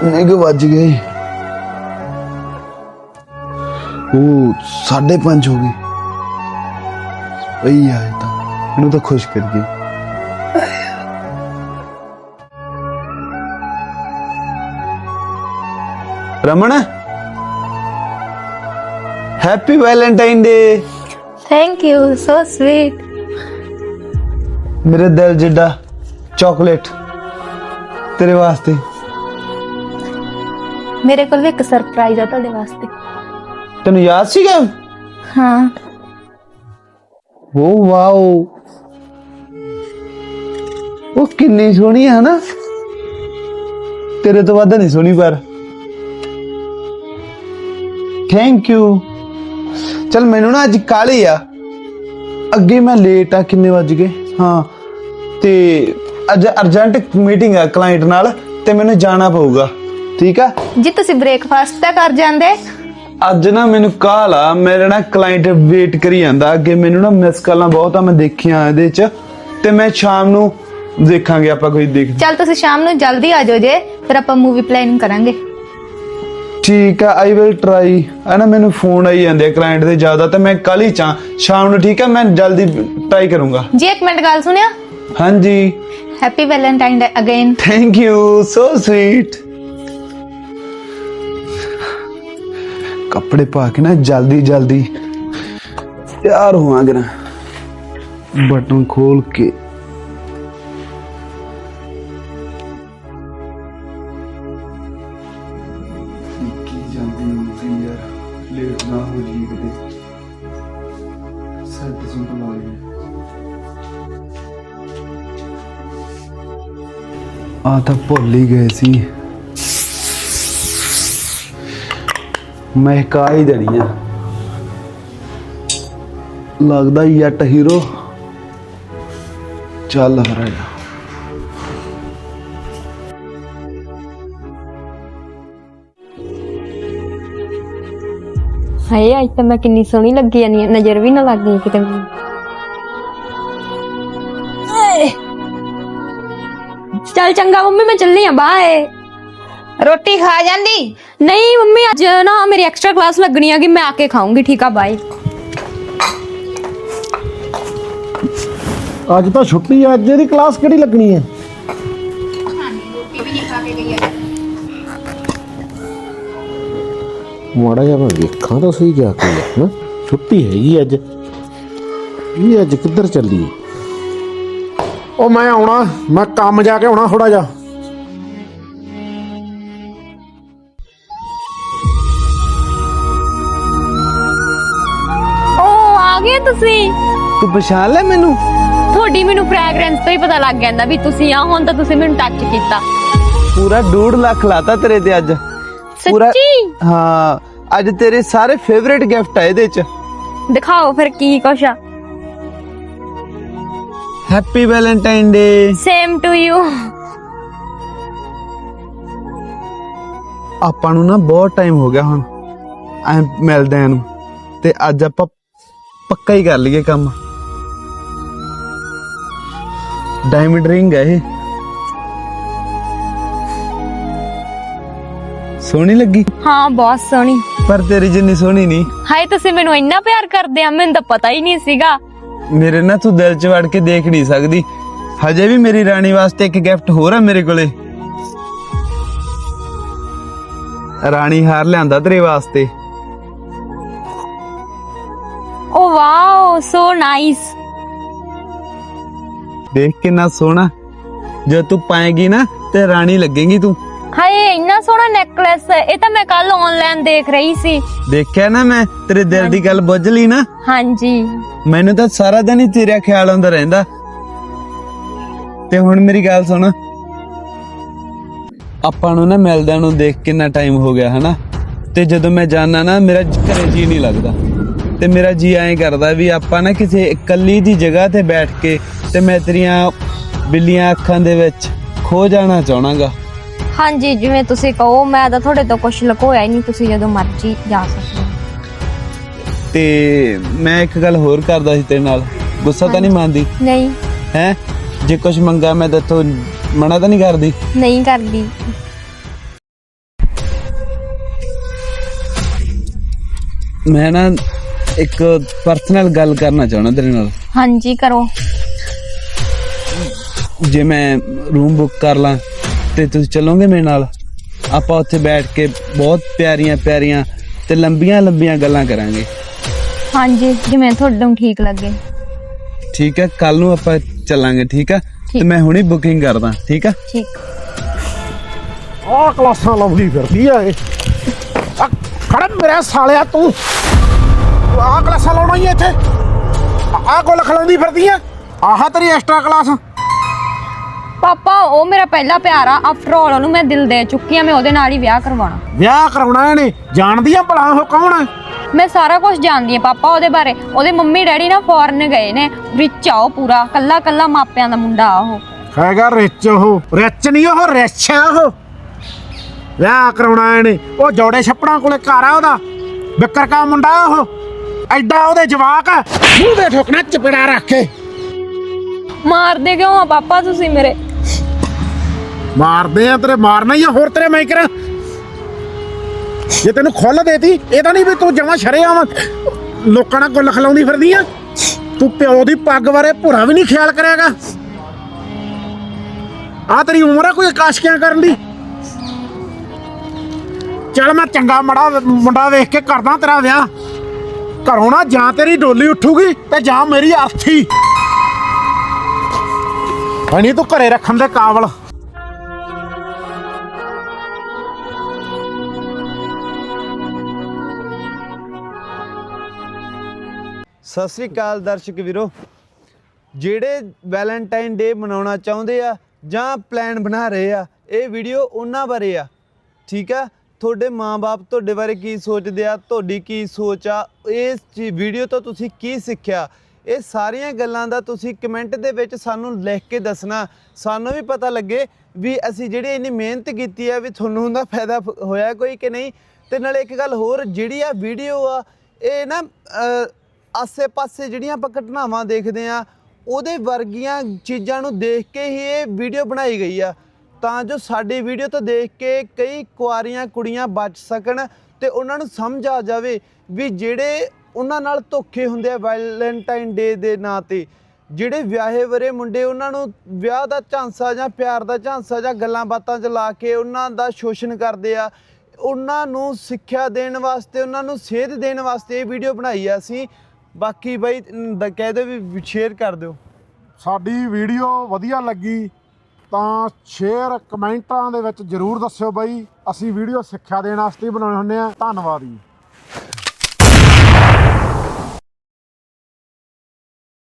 ਕਿੰਨੇ ਕੁ ਵੱਜ ਗਏ? ਉਹ 5:30 ਹੋ ਗਏ। ਭਈ ਆਇਆ ਤਾਂ ਇਹਨੂੰ ਤਾਂ ਖੁਸ਼ ਕਰ ਗਈ। Raman happy Valentine day thank you so sweet ਮੇਰੇ ਦਿਲ ਜਿੱਡਾ ਚਾਕਲੇਟ ਤੇਰੇ ਵਾਸਤੇ ਮੇਰੇ ਕੋਲ ਵੀ ਇੱਕ ਸਰਪ੍ਰਾਈਜ਼ ਆ ਤੁਹਾਡੇ ਵਾਸਤੇ ਤੈਨੂੰ ਯਾਦ ਸੀਗਾ ਹਾਂ ਓ ਵਾਓ ਉਹ ਕਿੰਨੀ ਸੋਹਣੀ ਹੈ ਨਾ ਤੇਰੇ ਤੋਂ ਵੱਧ ਨਹੀਂ ਸੋਹਣੀ ਪਰ ਥੈਂਕ ਯੂ ਚਲ ਮੈਨੂੰ ਨਾ ਅੱਜ ਕਾਲੀ ਆ ਅੱਗੇ ਮੈਂ ਲੇਟ ਆ ਕਿੰਨੇ ਵੱਜ ਗਏ ਹਾਂ ਤੇ ਅੱਜ ਅਰਜੈਂਟ ਮੀਟਿੰਗ ਆ ਕਲਾਇੰਟ ਨਾਲ ਤੇ ਮੈਨੂੰ ਜਾਣਾ ਪਊਗਾ ਠੀਕ ਆ? ਜੀ ਤੁਸੀਂ ਬ੍ਰੇਕਫਾਸਟ ਤਾਂ ਕਰ ਜਾਂਦੇ। ਅੱਜ ਨਾ ਮੈਨੂੰ ਕਾਲ ਆ ਮੇਰੇ ਨਾ ਕਲਾਇੰਟ ਵੇਟ ਕਰੀ ਜਾਂਦਾ ਅੱਗੇ ਮੈਨੂੰ ਨਾ ਮਿਸ ਕਾਲਾਂ ਬਹੁਤ ਆ ਮੈਂ ਦੇਖੀਆਂ ਇਹਦੇ ਚ ਤੇ ਮੈਂ ਸ਼ਾਮ ਨੂੰ ਦੇਖਾਂਗੇ ਆਪਾਂ ਕੋਈ ਦੇਖ ਚਲ ਤੁਸੀਂ ਸ਼ਾਮ ਨੂੰ ਜਲਦੀ ਆ ਜਾਓ ਜੇ ਫਿਰ ਆਪਾਂ ਮੂਵੀ ਪਲਾਨ ਕਰਾਂਗੇ। ਠੀਕ ਆ ਆਈ ਵਿਲ ਟਰਾਈ ਨਾ ਮੈਨੂੰ ਫੋਨ ਆਈ ਜਾਂਦੇ ਆ ਕਲਾਇੰਟ ਦੇ ਜ਼ਿਆਦਾ ਤੇ ਮੈਂ ਕੱਲ ਹੀ ਚਾਂ ਸ਼ਾਮ ਨੂੰ ਠੀਕ ਆ ਮੈਂ ਜਲਦੀ ਟਰਾਈ ਕਰੂੰਗਾ। ਜੀ ਇੱਕ ਮਿੰਟ ਗੱਲ ਸੁਣਿਆ? ਹਾਂਜੀ। Happy Valentine day again thank you so sweet ਕੱਪੜੇ ਪਾ ਕੇ ਨਾ ਜਲਦੀ ਜਲਦੀ ਤਿਆਰ ਹੋਵਾਂਗੇ ਨਾ। ਬਟਨ ਖੋਲ ਕੇ। ਆ ਤਾਂ ਭੁੱਲ ਹੀ ਗਏ ਸੀ। ਮੈਂ ਹੀ ਦੇਣੀ ਆ। ਲੱਗਦਾ ਯੱਟ ਹੀਰੋ ਚੱਲ ਫਿਰ ਆ ਹਾਏ ਅੱਜ ਤਾਂ ਮੈਂ ਕਿੰਨੀ ਸੋਹਣੀ ਲੱਗੀ ਜਾਨੀ ਆਂ, ਨਜ਼ਰ ਵੀ ਨਾ ਲੱਗ ਗਈ ਕਿਤੇ ਮੈਨੂੰ। ਏ। ਚੱਲ ਚੰਗਾ ਮੰਮੀ ਮੈਂ ਚੱਲੀ ਆ ਬਾਏ ਰੋਟੀ ਖਾ ਜਾਂਦੀ ਨਹੀਂ ਮੰਮੀ ਅੱਜ ਨਾ ਮੇਰੀ ਐਕਸਟਰਾ ਕਲਾਸ ਲੱਗਣੀ ਆ ਕਿ ਮੈਂ ਆ ਕੇ ਖਾਊਂਗੀ ਠੀਕ ਆ ਬਾਏ ਅੱਜ ਤਾਂ ਛੁੱਟੀ ਆ ਅੱਜ ਇਹਦੀ ਕਲਾਸ ਕਿਹੜੀ ਲੱਗਣੀ ਹੈ ਮਾੜਾ ਜਿਹਾ ਮੈਂ ਵੇਖਾਂ ਤਾਂ ਸਹੀ ਜਾ ਕੇ ਹਾਂ? ਛੁੱਟੀ ਹੈਗੀ ਅੱਜ। ਇਹ ਅੱਜ ਕਿੱਧਰ ਚੱਲੀ ਉਹ ਮੈਂ ਆਉਣਾ ਮੈਂ ਕੰਮ ਜਾ ਕੇ ਆਉਣਾ ਥੋੜਾ ਜਿਹਾ। ਆ ਤੁਸੀਂ? ਤੂੰ ਪਛਾਣ ਲੈ ਮੈਨੂੰ। ਤੁਹਾਡੀ ਮੈਨੂੰ ਫ੍ਰੈਗਰੈਂਸ ਤੋਂ ਹੀ ਪਤਾ ਲੱਗ ਜਾਂਦਾ ਵੀ ਤੁਸੀਂ ਆ ਹੁਣ ਤਾਂ ਤੁਸੀਂ ਮੈਨੂੰ ਟੱਚ ਕੀਤਾ। ਪੂਰਾ 2 ਲੱਖ ਲਾਤਾ ਤੇਰੇ ਤੇ ਅੱਜ। ਪੂਰਾ- ਸੱਚੀ? ਹਾਂ ਅੱਜ ਤੇਰੇ ਸਾਰੇ ਫੇਵਰੇਟ ਗਿਫਟ ਆ ਇਹਦੇ ਚ। ਦਿਖਾਓ ਫਿਰ ਕੀ ਕੁਛ ਆ। Happy Valentine day same to you ਆਪਾਂ ਨੂੰ ਨਾ ਬਹੁਤ ਟਾਈਮ ਹੋ ਗਿਆ ਹੁਣ। ਐ ਮਿਲਦੇ ਨੂੰ। ਤੇ ਅੱਜ ਆਪਾਂ ਪੱਕਾ ਹੀ ਕਰ ਲਈਏ ਕੰਮ ਡਾਇਮੰਡ ਰਿੰਗ ਹੈ ਇਹ ਸੋਹਣੀ ਲੱਗੀ ਹਾਂ ਬਹੁਤ ਸੋਹਣੀ ਪਰ ਤੇਰੀ ਜਿੰਨੀ ਸੋਹਣੀ ਨਹੀਂ ਹਾਏ ਤੁਸੀਂ ਮੈਨੂੰ ਇੰਨਾ ਪਿਆਰ ਕਰਦੇ ਆ ਮੈਨੂੰ ਤਾਂ ਪਤਾ ਹੀ ਨਹੀਂ ਸੀਗਾ ਮੇਰੇ ਨਾ ਤੂੰ ਦਿਲ 'ਚ ਵੜ ਕੇ ਦੇਖ ਨਹੀਂ ਸਕਦੀ ਹਜੇ ਵੀ ਮੇਰੀ ਰਾਣੀ ਵਾਸਤੇ ਇੱਕ ਗਿਫਟ ਹੋਰ ਆ ਮੇਰੇ ਕੋਲੇ ਰਾਣੀ ਹਾਰ ਲਿਆਂਦਾ ਤੇਰੇ ਵਾਸਤੇ ਵਾਓ ਸੋ ਨਾਈਸ ਦੇਖ ਕਿੰਨਾ ਸੋਹਣਾ। ਜੇ ਤੂੰ ਪਾਏਗੀ ਨਾ ਤੇ ਰਾਣੀ ਲੱਗੇਗੀ ਤੂੰ। ਹਾਏ ਇੰਨਾ ਸੋਹਣਾ ਨੈਕਲੇਸ ਇਹ ਤਾਂ ਮੈਂ ਕੱਲ ਆਨਲਾਈਨ ਦੇਖ ਰਹੀ ਸੀ। ਦੇਖਿਆ ਨਾ ਮੈਂ ਤੇਰੇ ਦਿਲ ਦੀ ਗੱਲ ਬੁੱਝ ਲਈ ਨਾ। ਹਾਂਜੀ। ਮੈਨੂੰ ਤਾਂ ਸਾਰਾ ਦਿਨ ਹੀ ਤੇਰਾ ਖਿਆਲ ਆਉਂਦਾ ਰਹਿੰਦਾ। ਤੇ ਹੁਣ ਮੇਰੀ ਗੱਲ ਸੁਣ। ਆਪਾਂ ਨੂੰ ਨਾ ਮਿਲਦਿਆਂ ਨੂੰ ਦੇਖ ਕਿੰਨਾ ਟਾਈਮ ਹੋ ਗਿਆ ਹਨਾ? ਤੇ ਜਦੋਂ ਮੈਂ ਜਾਣਾ ਨਾ ਮੇਰਾ ਘਰੇ ਜੀ ਨਹੀਂ ਲੱਗਦਾ। ਤੇ ਮੇਰਾ ਜੀ ਐਂ ਕਰਦਾ ਵੀ ਆਪਾਂ ਨਾ ਕਿਸੇ ਇਕੱਲੀ ਦੀ ਜਗ੍ਹਾ ਤੇ ਬੈਠ ਕੇ ਤੇ ਮੈਂ ਤੇਰੀਆਂ ਬਿੱਲੀਆਂ ਅੱਖਾਂ ਦੇ ਵਿੱਚ ਖੋ ਜਾਣਾ ਚਾਹਣਾਗਾ। ਹਾਂਜੀ ਜਿਵੇਂ ਤੁਸੀਂ ਕਹੋ ਮੈਂ ਤਾਂ ਤੁਹਾਡੇ ਤੋਂ ਕੁਝ ਲੁਕੋਇਆ ਨਹੀਂ ਤੁਸੀਂ ਜਦੋਂ ਮਰਜ਼ੀ ਜਾ ਸਕਦੇ ਹੋ। ਤੇ ਮੈਂ ਇੱਕ ਗੱਲ ਹੋਰ ਕਰਦਾ ਸੀ ਤੇਰੇ ਨਾਲ। ਗੁੱਸਾ ਤਾਂ ਨਹੀਂ ਮੰਨਦੀ? ਨਹੀਂ। ਹੈ? ਜੇ ਕੁਝ ਮੰਗਾ ਮੈਂ ਤੇਥੋਂ ਮਨਾ ਤਾਂ ਨਹੀਂ ਕਰਦੀ? ਨਹੀਂ ਕਰਦੀ। ਮੈਂ ਨਾ ਇੱਕ ਪਰਸਨਲ ਗੱਲ ਕਰਨਾ ਚਾਹਣਾ ਤੇਰੇ ਨਾਲ ਹਾਂਜੀ ਕਰੋ ਜੇ ਮੈਂ ਰੂਮ ਬੁੱਕ ਕਰ ਲਾਂ ਤੇ ਤੁਸੀਂ ਚੱਲੋਗੇ ਮੇਰੇ ਨਾਲ ਆਪਾਂ ਉੱਥੇ ਬੈਠ ਕੇ ਬਹੁਤ ਪਿਆਰੀਆਂ ਪਿਆਰੀਆਂ ਤੇ ਲੰਬੀਆਂ ਲੰਬੀਆਂ ਗੱਲਾਂ ਕਰਾਂਗੇ ਹਾਂਜੀ ਜਿਵੇਂ ਤੁਹਾਨੂੰ ਠੀਕ ਲੱਗੇ ਠੀਕ ਹੈ ਕੱਲ ਨੂੰ ਆਪਾਂ ਚੱਲਾਂਗੇ ਠੀਕ ਹੈ ਤੇ ਠੀਕ। ਮੈਂ ਹੁਣੀ ਬੁਕਿੰਗ ਕਰਦਾ ਠੀਕ ਹੈ ਠੀਕ ਆਹ ਕਲਾਸਾਂ ਲਾਉਂਦੀ ਫਿਰਦੀ ਆ ਇਹ ਆ ਖੜਾ ਮੇਰਾ ਸਾਲਿਆ ਤੂੰ ਤੂੰ ਆਹ ਕਲਾਸਾਂ ਲਾਉਣਾ ਹੀ ਇੱਥੇ? ਆਹ ਕੋ ਲਖਲਾਉਂਦੀ ਫਿਰਦੀ ਆ ਆਹ ਤੇਰੀ ਐਕਸਟਰਾ ਕਲਾਸ ਪਾਪਾ ਉਹ ਮੇਰਾ ਪਹਿਲਾ ਪਿਆਰ ਆ। ਆਫਟਰ ਆਲ ਉਹਨੂੰ ਮੈਂ ਦਿਲ ਦੇ ਚੁੱਕੀ ਆ ਮੈਂ ਉਹਦੇ ਨਾਲ ਹੀ ਵਿਆਹ ਕਰਵਾਉਣਾ। ਵਿਆਹ ਕਰਾਉਣਾ ਇਹਨੇ। ਜਾਣਦੀ ਆ ਭਲਾ ਉਹ ਕੌਣ ਆ? ਮੈਂ ਸਾਰਾ ਕੁਝ ਜਾਣਦੀ ਆ ਪਾਪਾ ਉਹਦੇ ਬਾਰੇ। ਉਹਦੇ ਮੰਮੀ ਡੈਡੀ ਨਾ ਫੋਰਨ ਗਏ ਨੇ। ਰਿਚ ਆ ਉਹ ਪੂਰਾ। ਕੱਲਾ ਕੱਲਾ ਮਾਪਿਆਂ ਦਾ ਮੁੰਡਾ ਆ ਉਹ। ਹੈਗਾ ਰਿਚ ਉਹ। ਰਿਚ ਨਹੀਂ ਉਹ ਰਿਚ ਆ ਉਹ। ਵਿਆਹ ਕਰਾਉਣਾ ਇਹਨੇ। ਉਹ ਜੋੜੇ ਛੱਪੜਾਂ ਕੋਲੇ ਘਰ ਆ ਉਹਦਾ। ਬਿੱਕਰ ਕਾ ਮੁੰਡਾ ਉਹ। ਐਡਾ ਉਹਦੇ ਜਵਾਕ ਆ। ਮੂੰਹ ਦੇ ਠੋਕਣਾ ਚਪੜਾ ਰੱਖ ਕੇ। ਮਾਰਦੇ ਕਿਉਂ ਆ ਪਾਪਾ ਤੁਸੀਂ ਮੇਰੇ? ਮਾਰਦੇ ਆ ਤੇਰੇ ਮਾਰਨਾ ਹੀ ਆ ਹੋਰ ਤੇਰੇ ਮੈਂ ਕਰਾਂ। ਜੇ ਤੈਨੂੰ ਖੁੱਲ ਦੇਤੀ ਇਹ ਤਾਂ ਨਹੀਂ ਵੀ ਤੂੰ ਜਮਾ ਸ਼ਰੇਆਮ ਲੋਕਾਂ ਨਾਲ ਗੁੱਲ ਖਲਾਉਂਦੀ ਫਿਰਦੀ ਆ। ਤੂੰ ਪਿਓ ਦੀ ਪੱਗ ਬਾਰੇ ਭੁਰਾ ਵੀ ਨਹੀਂ ਖਿਆਲ ਕਰਿਆਗਾ। ਆ ਤੇਰੀ ਉਮਰ ਆ ਕੋਈ ਆਕਾਸ਼ਕਿਆਂ ਕਰਨ ਦੀ। ਚੱਲ ਮੈਂ ਚੰਗਾ ਮੜਾ ਮੁੰਡਾ ਵੇਖ ਕੇ ਕਰਦਾ ਤੇਰਾ ਵਿਆਹ। ਘਰੋਂ ਨਾ ਜਾਂ ਤੇਰੀ ਡੋਲੀ ਉੱਠੂਗੀ ਤੇ ਜਾਂ ਮੇਰੀ ਅਰਥੀ ਨਹੀਂ ਤੂੰ ਘਰੇ ਰੱਖਣ ਦੇ ਕਾਬਲ। ਸਤਿ ਸ੍ਰੀ ਅਕਾਲ ਦਰਸ਼ਕ ਵੀਰੋ। ਜਿਹੜੇ ਵੈਲੈਂਟਾਈਨ ਡੇ ਮਨਾਉਣਾ ਚਾਹੁੰਦੇ ਆ ਜਾਂ ਪਲਾਨ ਬਣਾ ਰਹੇ ਆ, ਇਹ ਵੀਡੀਓ ਉਹਨਾਂ ਬਾਰੇ ਆ। ਠੀਕ ਆ? ਤੁਹਾਡੇ ਮਾਪੇ ਤੁਹਾਡੇ ਬਾਰੇ ਕੀ ਸੋਚਦੇ ਆ, ਤੁਹਾਡੀ ਕੀ ਸੋਚ ਆ, ਇਸ ਵੀਡੀਓ ਤੋਂ ਤੁਸੀਂ ਕੀ ਸਿੱਖਿਆ? ਇਹ ਸਾਰੀਆਂ ਗੱਲਾਂ ਦਾ ਤੁਸੀਂ ਕਮੈਂਟ ਦੇ ਵਿੱਚ ਸਾਨੂੰ ਲਿਖ ਕੇ ਦੱਸਣਾ। ਸਾਨੂੰ ਵੀ ਪਤਾ ਲੱਗੇ ਵੀ ਅਸੀਂ ਜਿਹੜੀ ਇੰਨੀ ਮਿਹਨਤ ਕੀਤੀ ਆ ਵੀ ਤੁਹਾਨੂੰ ਉਹਦਾ ਫਾਇਦਾ ਫ- ਹੋਇਆ ਕੋਈ ਕਿ ਨਹੀਂ। ਤੇ ਨਾਲੇ ਇੱਕ ਗੱਲ ਹੋਰ, ਜਿਹੜੀ ਆ ਵੀਡੀਓ ਆ, ਇਹ ਨਾ ਆਸੇ-ਪਾਸੇ ਜਿਹੜੀਆਂ ਆਪਾਂ ਘਟਨਾਵਾਂ ਦੇਖਦੇ ਆ, ਉਹਦੇ ਵਰਗੀਆਂ ਚੀਜ਼ਾਂ ਨੂੰ ਦੇਖ ਕੇ ਹੀ ਇਹ ਵੀਡੀਓ ਬਣਾਈ ਗਈ ਆ। ਤਾਂ ਜੋ ਸਾਡੀ ਵੀਡੀਓ ਤੋਂ ਦੇਖ ਕੇ ਕਈ ਕੁਆਰੀਆਂ, ਕੁੜੀਆਂ ਬਚ ਸਕਣ ਤੇ ਉਹਨਾਂ ਨੂੰ ਸਮਝ ਆ ਜਾਵੇ ਵੀ ਜਿਹੜੇ ਉਹਨਾਂ ਨਾਲ ਧੋਖੇ ਹੁੰਦੇ ਆ ਵੈਲੈਂਟਾਈਨ ਡੇ ਦੇ ਨਾਂ ਤੇ, ਜਿਹੜੇ ਵਿਆਹੇ ਵਰੇ ਮੁੰਡੇ ਉਹਨਾਂ ਨੂੰ ਵਿਆਹ ਦਾ ਝਾਂਸਾ ਜਾਂ ਪਿਆਰ ਦਾ ਝਾਂਸਾ ਜਾਂ ਗੱਲਾਂ ਬਾਤਾਂ ਚ ਲਾ ਕੇ ਉਹਨਾਂ ਦਾ ਸ਼ੋਸ਼ਣ ਕਰਦੇ ਆ, ਉਹਨਾਂ ਨੂੰ ਸਿੱਖਿਆ ਦੇਣ ਵਾਸਤੇ, ਉਹਨਾਂ ਨੂੰ ਸੇਧ ਦੇਣ ਵਾਸਤੇ ਇਹ ਵੀਡੀਓ ਬਣਾਈ ਆ ਅਸੀਂ। ਬਾਕੀ ਬਈ ਦ- ਕਹਿ ਦਿਓ ਵੀ ਸ਼ੇਅਰ ਕਰ ਦਿਓ। ਸਾਡੀ ਵੀਡੀਓ ਵਧੀਆ ਲੱਗੀ। ਤਾਂ ਸ਼ੇਅਰ ਕਮੈਂਟਾਂ ਦੇ ਵਿੱਚ ਜਰੂਰ ਦੱਸਿਓ ਬਾਈ। ਅਸੀਂ ਵੀਡੀਓ ਸਿੱਖਿਆ ਦੇਣ ਵਾਸਤੇ ਬਣਾਉਣੇ ਹੁੰਦੇ ਆ। ਧੰਨਵਾਦ ਜੀ।